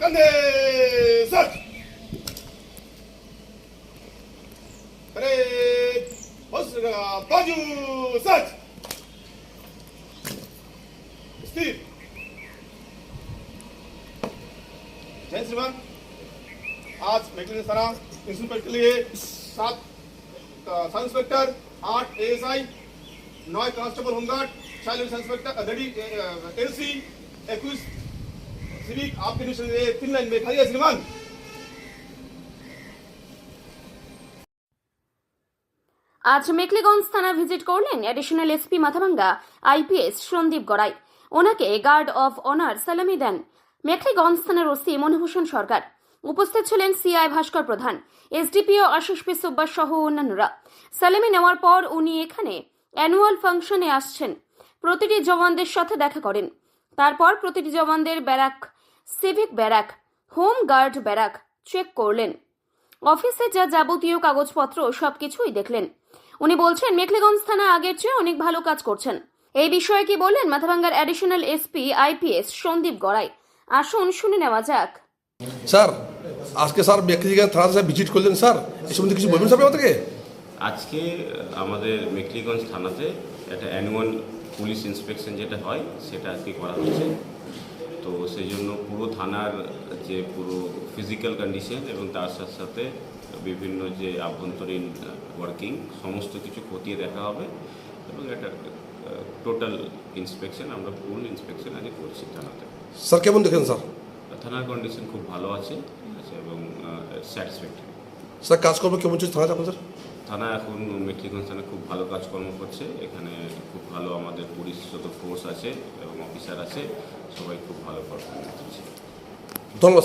कंधे, सच। अरे बाजू, सच। स्थिर। जय श्रीमान। आज मेकलिन थाना इंस्पेक्टर के लिए सात सब इंस्पेक्टर, आठ एएसआई नौ कांस्टेबल होमगार्ड चालीस इंस्पेक्टर रेडी एलसी इक्कीस सिविक आपके निश्चय ये तीन लाइन में खाली है श्रीमान আজ মেকলিগঞ্জ থানা ভিজিট করলেন additional SP Mathabhanga IPS Sandeep Garai ওনাকে গার্ড অফ অনার সালামি দেন মেখলিগঞ্জ থানার ওসি মনোভূষণ সরকার উপস্থিত ছিলেন সিআই ভাস্কর প্রধান এসডিপিও আশিস পি সুব্বাস সহ অন্যান্যরা সালামি নেওয়ার পর উনি এখানে অ্যানুয়াল ফাংশনে আসছেন প্রতিটি জওয়ানদের সাথে দেখা করেন তারপর প্রতিটি জওয়ানদের barrack civic barrack home guard barrack check করলেন। অফিসে যা যাবতীয় কাগজপত্র সবকিছুই দেখলেন। উনি বলছেন মেখলিগঞ্জ থানা আগের চেয়ে অনেক ভালো কাজ করছেন। এই বিষয়ে কি বললেন? মাথাভাঙ্গার additional SP IPS Sandip Garai. আসুন শুনে নেওয়া যাক। স্যার আজকে স্যার ব্যক্তিগত থানা স্যার ভিজিট করলেন স্যার? এই সম্বন্ধে কিছু বলবেন স্যার আমাদেরকে? আজকে আমাদের মেকলিগঞ্জ থানাতে একটা অ্যানুয়াল পুলিশ ইন্সপেকশন যেটা হয় সেটা আজকে করা হয়েছে তো সেই জন্য পুরো থানার যে পুরো ফিজিক্যাল কন্ডিশন এবং তার সাথে সাথে বিভিন্ন যে আভ্যন্তরীণ ওয়ার্কিং সমস্ত কিছু খতিয়ে দেখা হবে এবং একটা টোটাল ইন্সপেকশন আমরা ফুল ইন্সপেকশন আজকে করছি থানাতে। স্যার কেমন দেখেন স্যার? থানার কন্ডিশন খুব ভালো আছে ঠিক আছে এবং স্যাটিসফ্যাক্টরি স্যার কাজকর্ম কেমন চলছে থানাতে স্যার থানা এখন মেট্রিকগঞ্জ থানা খুব ভালো কাজকর্ম করছে। এখানে খুব ভালো আমাদের পুলিশ যত ফোর্স আছে এবং অফিসার আছে। সবাই খুব ভালো পারফরমেন্স দিচ্ছে। ধন্যবাদ